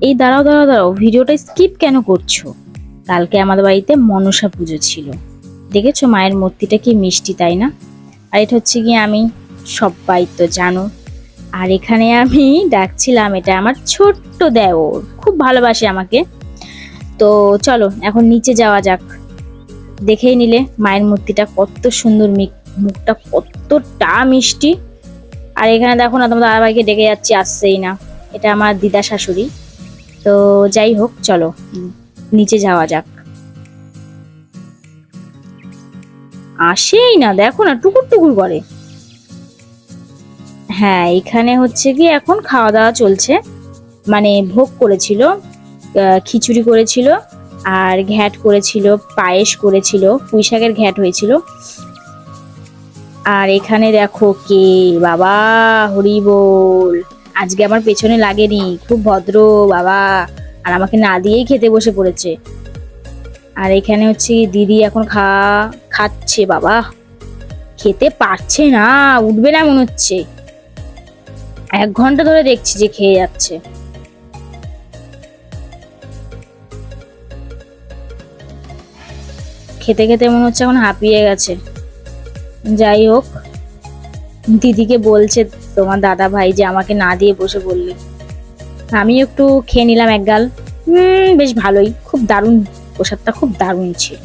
এই দাঁড়াও দাঁড়াও দাঁড়াও, ভিডিওটা স্কিপ কেন করছ? কালকে আমাদের বাড়িতে মনসা পুজো ছিল। দেখেছ মায়ের মূর্তিটা কি মিষ্টি, তাই না? আর এটা হচ্ছে গিয়ে আমি সবাই তো জানো। আর এখানে আমি ডাকছিলাম, এটা আমার ছোট্ট দেওর, খুব ভালোবাসে আমাকে। তো চলো, এখন নিচে যাওয়া যাক। দেখেই নিলে মায়ের মূর্তিটা কত সুন্দর মুখটা কতটা মিষ্টি। আর এখানে দেখো না, তোমাদের দাদাভাইকে ডেকে যাচ্ছি, আসছেই না। এটা আমার দিদা শাশুড়ি। তো যাই হোক, চলো। নিচে যাওয়া যাক। আসেই না, দেখো না, টুকুর টুকুর করে। হ্যাঁ এখানে হচ্ছে কি এখন খাওয়া দাওয়া চলছে। মানে ভোগ করেছিল খিচুড়ি করেছিল, আর ঘ্যাট করেছিল, পায়েস করেছিল, পুঁই শাকের ঘ্যাট হয়েছিল। আর এখানে দেখো কে? বাবা হরি বল আজকে আমার পেছনে লাগেনি, খুব ভদ্র বাবা। আর আমাকে না দিয়েই খেতে বসে পড়েছে। আর এখানে হচ্ছে দিদি এখন খা, খাচ্ছে বাবা। খেতে পারছে না, উঠবে না মনে হচ্ছে। এক ঘণ্টা ধরে দেখছি যে খেয়ে যাচ্ছে। খেতে খেতে মনে হচ্ছে এখন হাঁপিয়ে গেছে। যাই হোক। দিদিকে বলছে তোমার দাদা ভাই যে আমাকে না দিয়ে বসে বললে। আমি একটু খেয়ে নিলাম এক গাল। বেশ ভালোই। খুব দারুণ। প্রসাদটা খুব দারুণ ছিল।